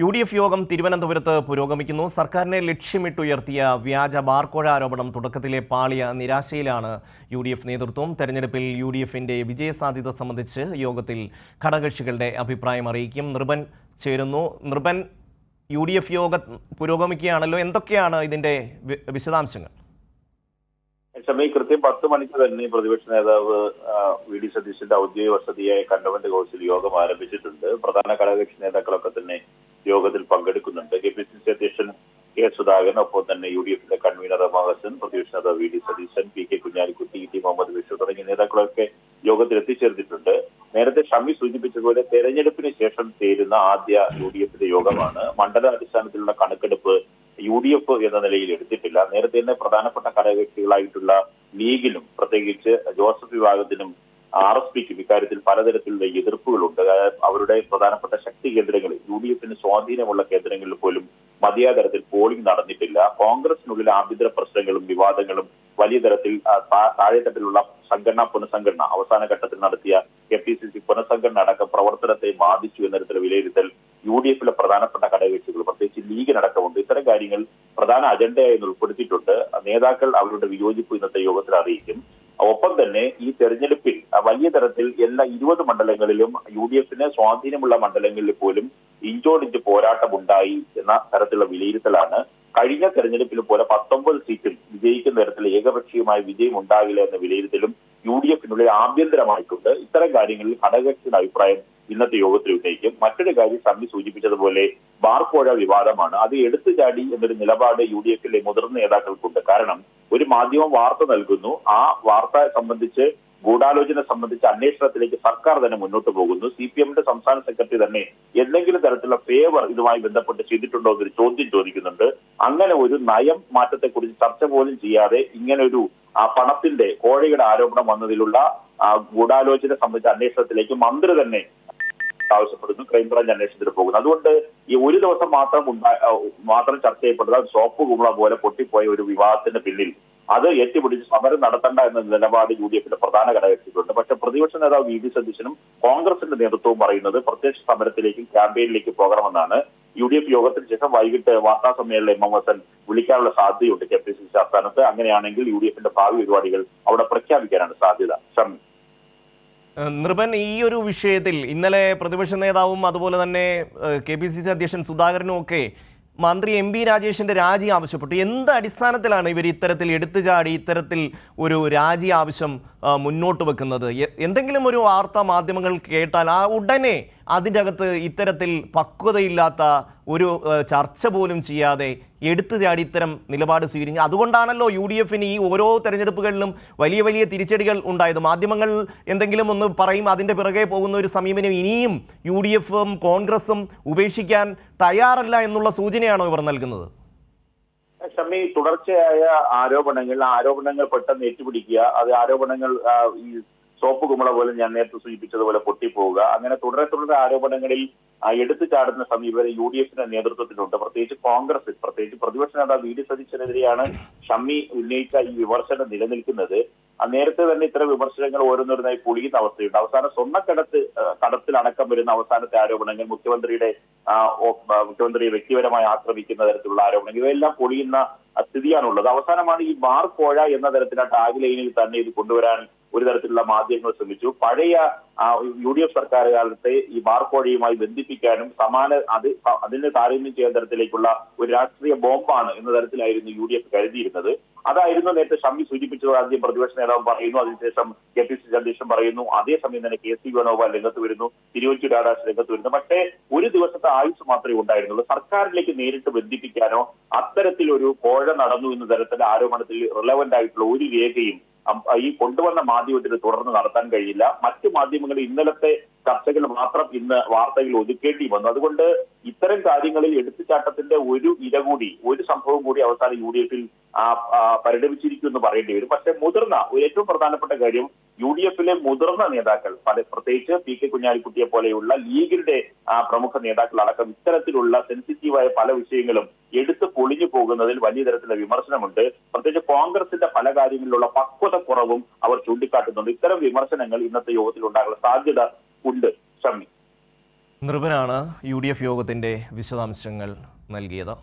U D F യോഗം തിരുവനന്തപുരത്ത് പുരോഗമിക്കുന്നു. സർക്കാരിനെ ലക്ഷ്യമിട്ടുയർത്തിയ വ്യാജ ബാർക്കോഴ ആരോപണം തുടക്കത്തിലെ പാളിയ നിരാശയിലാണ് യു ഡി എഫ് നേതൃത്വം. തെരഞ്ഞെടുപ്പിൽ യു ഡി എഫിന്റെ വിജയസാധ്യത സംബന്ധിച്ച് യോഗത്തിൽ ഘടകകക്ഷികളുടെ അഭിപ്രായം അറിയിക്കും. നൃപൻ ചേരുന്നു. നൃപൻ യു ഡി എഫ് യോഗം പുരോഗമിക്കുകയാണല്ലോ. എന്തൊക്കെയാണ് ഇതിന്റെ വിശദാംശങ്ങൾ? കൃത്യം പത്ത് മണിക്ക് തന്നെ പ്രതിപക്ഷ നേതാവ് വി. ഡി. സതീശന്റെ ഔദ്യോഗിക വസതിയായ കണ്ടവന്റ് ഹൗസിൽ യോഗം ആരംഭിച്ചിട്ടുണ്ട്. പ്രധാന ഘടകകക്ഷി നേതാക്കളൊക്കെ തന്നെ യോഗത്തിൽ പങ്കെടുക്കുന്നുണ്ട്. കെ പി സി സി അധ്യക്ഷൻ കെ സുധാകരൻ ഒപ്പം തന്നെ യു ഡി എഫിന്റെ കൺവീനർ മഹസൻ പ്രതിപക്ഷ നേതാവ് V D Satheesan P K Kunhalikutty T Muhammad Basheer തുടങ്ങിയ നേതാക്കളൊക്കെ യോഗത്തിൽ എത്തിച്ചേർന്നിട്ടുണ്ട് നേരത്തെ ഷമി സൂചിപ്പിച്ചതുപോലെ തെരഞ്ഞെടുപ്പിന് ശേഷം ചേരുന്ന ആദ്യ യു ഡി എഫിന്റെ യോഗമാണ്. മണ്ഡലാടിസ്ഥാനത്തിലുള്ള കണക്കെടുപ്പ് യു ഡി എഫ് എന്ന നിലയിൽ എടുത്തിട്ടില്ല. നേരത്തെ തന്നെ പ്രധാനപ്പെട്ട ഘടകകക്ഷികളായിട്ടുള്ള ലീഗിനും പ്രത്യേകിച്ച് ജോസഫ് വിഭാഗത്തിനും ആർ എസ് പിക്കും ഇക്കാര്യത്തിൽ പലതരത്തിലുള്ള എതിർപ്പുകളുണ്ട്. അവരുടെ പ്രധാനപ്പെട്ട ശക്തി കേന്ദ്രങ്ങളിൽ യു ഡി എഫിന് സ്വാധീനമുള്ള കേന്ദ്രങ്ങളിൽ പോലും മതിയായ തരത്തിൽ പോളിംഗ് നടന്നിട്ടില്ല. കോൺഗ്രസിനുള്ളിൽ ആഭ്യന്തര പ്രശ്നങ്ങളും വിവാദങ്ങളും വലിയ തരത്തിൽ താഴെത്തട്ടിലുള്ള സംഘടനാ പുനഃസംഘടന അവസാന ഘട്ടത്തിൽ നടത്തിയ കെ പി സി സി പുനഃസംഘടന അടക്കം പ്രവർത്തനത്തെ ബാധിച്ചു എന്ന തരത്തിലുള്ള വിലയിരുത്തൽ യു ഡി എഫിലെ പ്രധാനപ്പെട്ട ഘടകകക്ഷികൾ പ്രത്യേകിച്ച് ലീഗിനടക്കമുണ്ട്. ഇത്തരം കാര്യങ്ങൾ പ്രധാന അജണ്ടയായി ഉൾപ്പെടുത്തിയിട്ടുണ്ട്. നേതാക്കൾ അവരുടെ വിയോജിപ്പ് ഇന്നത്തെ യോഗത്തിൽ അറിയിക്കും. ഒപ്പം തന്നെ ഈ തെരഞ്ഞെടുപ്പിൽ വലിയ തരത്തിൽ എല്ലാ ഇരുപത് മണ്ഡലങ്ങളിലും യു ഡി എഫിന് സ്വാധീനമുള്ള മണ്ഡലങ്ങളിൽ പോലും ഇഞ്ചോടിഞ്ച് പോരാട്ടം ഉണ്ടായി എന്ന തരത്തിലുള്ള വിലയിരുത്തലാണ്. കഴിഞ്ഞ തെരഞ്ഞെടുപ്പിൽ പോലെ പത്തൊമ്പത് സീറ്റിൽ വിജയിക്കുന്ന തരത്തിൽ ഏകപക്ഷീയമായ വിജയം ഉണ്ടാകില്ല എന്ന വിലയിരുത്തലും യു ഡി എഫിനുള്ളിൽ ആഭ്യന്തരമായിട്ടുണ്ട്. ഇത്തരം കാര്യങ്ങളിൽ ഘടകകക്ഷിയുടെ അഭിപ്രായം ഇന്നത്തെ യോഗത്തിൽ ഉന്നയിക്കും. മറ്റൊരു കാര്യം സമ്മി സൂചിപ്പിച്ചതുപോലെ ബാർക്കോഴ വിവാദമാണ്. അത് എടുത്തു ചാടി എന്നൊരു നിലപാട് യു ഡി എഫിലെ മുതിർന്ന നേതാക്കൾക്കുണ്ട്. കാരണം ഒരു മാധ്യമം വാർത്ത നൽകുന്നു. ആ വാർത്ത സംബന്ധിച്ച് ഗൂഢാലോചന സംബന്ധിച്ച് അന്വേഷണത്തിലേക്ക് സർക്കാർ തന്നെ മുന്നോട്ട് പോകുന്നു. സി പി എമ്മിന്റെ സംസ്ഥാന സെക്രട്ടറി തന്നെ എന്തെങ്കിലും തരത്തിലുള്ള ഫേവർ ഇതുമായി ബന്ധപ്പെട്ട് ചെയ്തിട്ടുണ്ടോ എന്നൊരു ചോദ്യം ചോദിക്കുന്നുണ്ട്. അങ്ങനെ ഒരു നയം മാറ്റത്തെക്കുറിച്ച് ചർച്ച പോലും ചെയ്യാതെ ഇങ്ങനെ ഒരു ആ പണത്തിന്റെ കോഴയുടെ ആരോപണം വന്നതിലുള്ള ഗൂഢാലോചന സംബന്ധിച്ച അന്വേഷണത്തിലേക്ക് മന്ത്രി തന്നെ ആവശ്യപ്പെടുന്നു. ക്രൈംബ്രാഞ്ച് അന്വേഷണത്തിന് പോകുന്നു. അതുകൊണ്ട് ഈ ഒരു ദിവസം മാത്രം മാത്രം ചർച്ച ചെയ്യപ്പെട്ടത് സോപ്പ് കുമ്പള പോലെ പൊട്ടിപ്പോയ ഒരു വിവാദത്തിന്റെ പിന്നിൽ അത് ഏറ്റുപിടിച്ച് സമരം നടത്തണ്ട എന്ന നിലപാട് യു ഡി എഫിന്റെ പ്രധാന ഘടകത്തിലുണ്ട് പക്ഷെ പ്രതിപക്ഷ നേതാവ് വി ഡി സതീശനും കോൺഗ്രസിന്റെ നേതൃത്വവും പറയുന്നത് പ്രത്യക്ഷ സമരത്തിലേക്കും ക്യാമ്പയിനിലേക്കും പോകണമെന്നാണ്. യു ഡി എഫ് യോഗത്തിന് ശേഷം വൈകിട്ട് വാർത്താ സമ്മേളനം എം എം എൻ വിളിക്കാനുള്ള സാധ്യതയുണ്ട് കെ പി സി സി ആസ്ഥാനത്ത്. അങ്ങനെയാണെങ്കിൽ യു ഡി എഫിന്റെ ഭാവി പരിപാടികൾ അവിടെ പ്രഖ്യാപിക്കാനാണ് സാധ്യത. ഷമി നൃപൻ ഈ ഒരു വിഷയത്തിൽ ഇന്നലെ പ്രതിപക്ഷ നേതാവും അതുപോലെ തന്നെ കെ പി സി സി അധ്യക്ഷൻ സുധാകരനും ഒക്കെ മന്ത്രി എം പി രാജേഷിന്റെ രാജി ആവശ്യപ്പെട്ടു. എന്ത് അടിസ്ഥാനത്തിലാണ് ഇവർ ഇത്തരത്തിൽ എടുത്തുചാടി ഇത്തരത്തിൽ ഒരു രാജി ആവശ്യം മുന്നോട്ട് വെക്കുന്നത്? എന്തെങ്കിലും ഒരു വാർത്താ മാധ്യമങ്ങൾ കേട്ടാൽ ആ ഉടനെ അതിന്റെ അകത്ത് ഇത്തരത്തിൽ പക്വതയില്ലാത്ത ഒരു ചർച്ച പോലും ചെയ്യാതെ എടുത്തുചാടി ഇത്തരം നിലപാട് സ്വീകരിക്കുക. അതുകൊണ്ടാണല്ലോ യു ഡി എഫിന് ഈ ഓരോ തെരഞ്ഞെടുപ്പുകളിലും വലിയ വലിയ തിരിച്ചടികൾ ഉണ്ടായത്. മാധ്യമങ്ങൾ എന്തെങ്കിലും ഒന്ന് പറയും അതിന്റെ പിറകെ പോകുന്ന ഒരു സമീപനം ഇനിയും യു ഡി എഫും കോൺഗ്രസും ഉപേക്ഷിക്കാൻ തയ്യാറല്ല എന്നുള്ള സൂചനയാണോ ഇവർ നൽകുന്നത്? ഷമ്മി തുടർച്ചയായ ആരോപണങ്ങൾ ആരോപണങ്ങൾ പെട്ടെന്ന് ഏറ്റുപിടിക്കുക അത് ആരോപണങ്ങൾ ഈ സോപ്പ് കുമ്പള പോലെ ഞാൻ നേരത്തെ സൂചിപ്പിച്ചതുപോലെ പൊട്ടിപ്പോവുക. അങ്ങനെ തുടരെ തുടരെ ആരോപണങ്ങളിൽ എടുത്തു ചാടുന്ന സമീപനം യു ഡി എഫിന്റെ നേതൃത്വത്തിലുണ്ട്. പ്രത്യേകിച്ച് കോൺഗ്രസ് പ്രത്യേകിച്ച് പ്രതിപക്ഷ നേതാവ് വി ഡി സതീശനെതിരെയാണ് ഷമ്മി ഉന്നയിച്ച ഈ വിമർശനം നിലനിൽക്കുന്നത്. നേരത്തെ തന്നെ ഇത്തരം വിമർശനങ്ങൾ ഓരോന്നോരോന്നായി പൊളിയുന്ന അവസ്ഥയുണ്ട്. അവസാനം സ്വർണക്കടത്ത് കടത്തിൽ അടക്കം വരുന്ന അവസാനത്തെ ആരോപണങ്ങൾ മുഖ്യമന്ത്രിയുടെ മുഖ്യമന്ത്രിയെ വ്യക്തിപരമായി ആക്രമിക്കുന്ന തരത്തിലുള്ള ആരോപണങ്ങൾ ഇവയെല്ലാം പൊളിയുന്ന സ്ഥിതിയാണുള്ളത്. അവസാനമാണ് ഈ ബാർ കോഴ എന്ന തരത്തിലുള്ള ടാഗ് ലൈനിൽ തന്നെ ഇത് കൊണ്ടുവരാൻ ഒരു തരത്തിലുള്ള മാധ്യമങ്ങൾ ശ്രമിച്ചു. പഴയ യു ഡി എഫ് സർക്കാർ കാലത്തെ ഈ ബാർക്കോഴിയുമായി ബന്ധിപ്പിക്കാനും സമാന അത് അതിന് താരതമ്യം ചെയ്യുന്ന തരത്തിലേക്കുള്ള ഒരു രാഷ്ട്രീയ ബോംബാണ് എന്ന തരത്തിലായിരുന്നു യു ഡി എഫ് കരുതിയിരുന്നത്. അതായിരുന്നു നേരത്തെ ഷമ്മി സൂചിപ്പിച്ചത് ആദ്യം പ്രതിപക്ഷ നേതാവ് പറയുന്നു അതിനുശേഷം കെ പി സി അധ്യക്ഷൻ പറയുന്നു അതേസമയം തന്നെ കെ സി വേണുഗോപാൽ രംഗത്ത് വരുന്നു തിരുവഞ്ചൂർ രാധാകൃഷ്ണൻ രംഗത്ത് വരുന്നു. പക്ഷേ ഒരു ദിവസത്തെ ആയുസ് മാത്രമേ ഉണ്ടായിരുന്നുള്ളൂ. സർക്കാരിലേക്ക് നേരിട്ട് ബന്ധിപ്പിക്കാനോ അത്തരത്തിലൊരു കോഴ നടന്നു എന്ന തരത്തിലെ ആരോപണത്തിൽ റിലവന്റ് ആയിട്ടുള്ള ഒരു രേഖയും ഈ കൊണ്ടുവന്ന മാധ്യമത്തിന് തുടർന്ന് നടത്താൻ കഴിയില്ല. മറ്റു മാധ്യമങ്ങൾ ഇന്നലത്തെ ചർച്ചകൾ മാത്രം ഇന്ന് വാർത്തകൾ ഒതുക്കേണ്ടി വന്നു. അതുകൊണ്ട് ഇത്തരം കാര്യങ്ങളിൽ എടുത്തുചാട്ടത്തിന്റെ ഒരു ഇര കൂടി ഒരു സംഭവം കൂടി അവസാനം യു ഡി എഫിൽ പരിണമിച്ചിരിക്കും എന്ന് പറയേണ്ടി വരും. പക്ഷേ മുതിർന്ന ഏറ്റവും പ്രധാനപ്പെട്ട കാര്യം യു ഡി എഫിലെ മുതിർന്ന നേതാക്കൾ പ്രത്യേകിച്ച് പി കെ കുഞ്ഞാലിക്കുട്ടിയെ പോലെയുള്ള ലീഗിന്റെ പ്രമുഖ നേതാക്കൾ അടക്കം ഇത്തരത്തിലുള്ള സെൻസിറ്റീവായ പല വിഷയങ്ങളും എടുത്തു പൊളിഞ്ഞു പോകുന്നതിൽ വലിയ തരത്തിലുള്ള വിമർശനമുണ്ട്. പ്രത്യേകിച്ച് കോൺഗ്രസിന്റെ പല കാര്യങ്ങളിലുള്ള പക്വത കുറവും അവർ ചൂണ്ടിക്കാട്ടുന്നുണ്ട്. ഇത്തരം വിമർശനങ്ങൾ ഇന്നത്തെ യോഗത്തിൽ ഉണ്ടാകാനുള്ള സാധ്യത ഉണ്ട്. ഷമ്മി. നൃപനാണ് യു ഡി എഫ് യോഗത്തിന്റെ വിശദാംശങ്ങൾ നൽകിയത്.